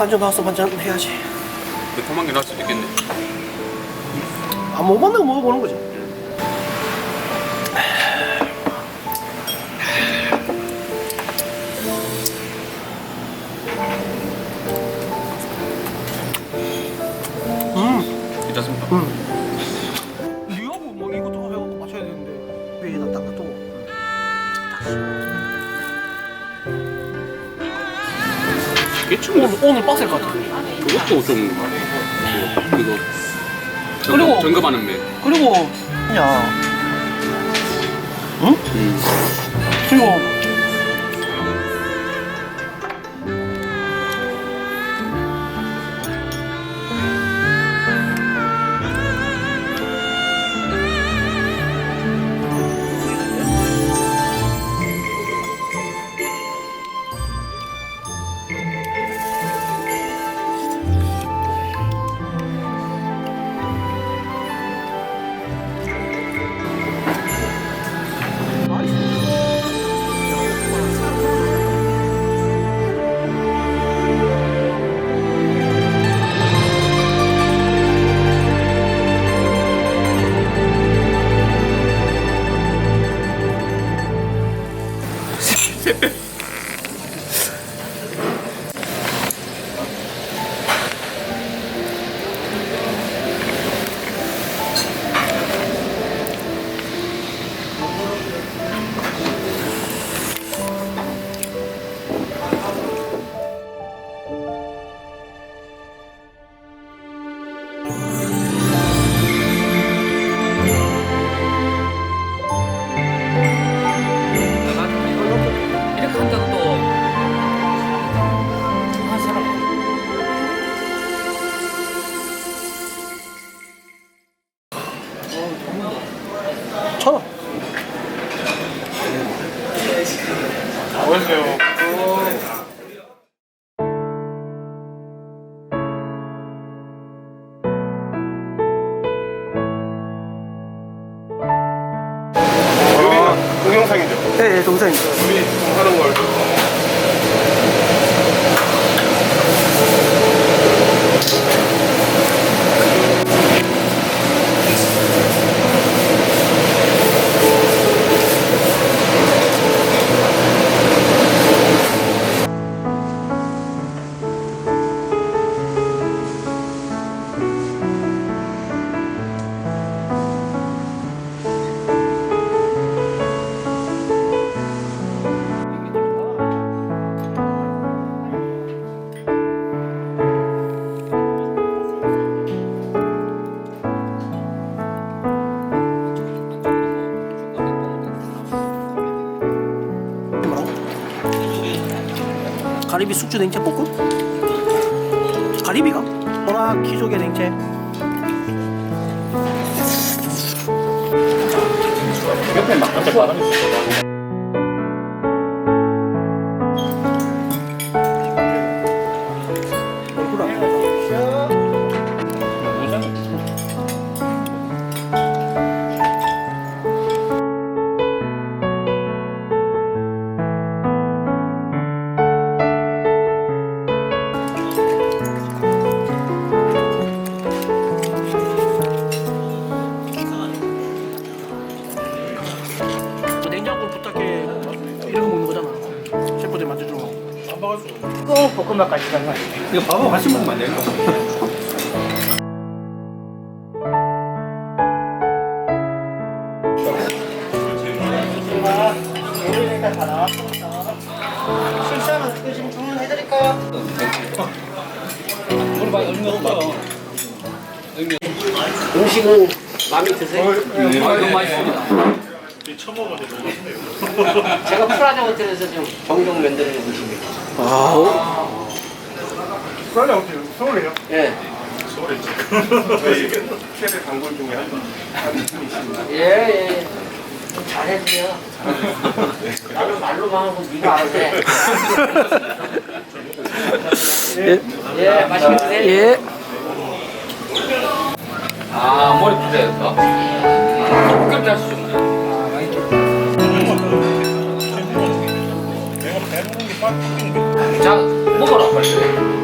한잔 나와서 한잔 해야지. 매콤한 게 나을 수도 있겠네. 아, 못 만나고 먹어보는 거지. 음, 괜찮습니다. 음. 대충 오늘 오늘 빡셀 것 같아. 그것도 좀 그, 그거 그리고- 점검, 점검하는 매. 그리고 그냥 응? 음. 그리고 えっ? 동영상이죠. 네, 네, 동생입니다. 우리 하는 걸. 가리비 숙주 냉채 볶음? 가리비가? 호나 키조개 냉채 옆에 막 앞에 바람 있 꼭 볶음밥까지 가는 거야. 이거 밥하고 같이 먹으면 안 돼요? 실수하면 그 지금 주문해드릴까요? 우리 밥 얼마 없어요. 음식은 마음에 드세요? 아, 너무 맛있습니다. 제가 프라자 호텔에서 지금 정종 만드는 음식입니다. 프라자 호텔 서울이에요? 예, 서울에 있죠. 저희 최대 단골 중에 한 분이 있습니다. 예, 예. 좀 잘해주세요. 나는 말로만 하고 네가 알아서 해. 예, 맛있게 드세요. 예 아, 머리 부자였다. 그렇게 할수 있네. 아, 자, 먹어라, 빨리.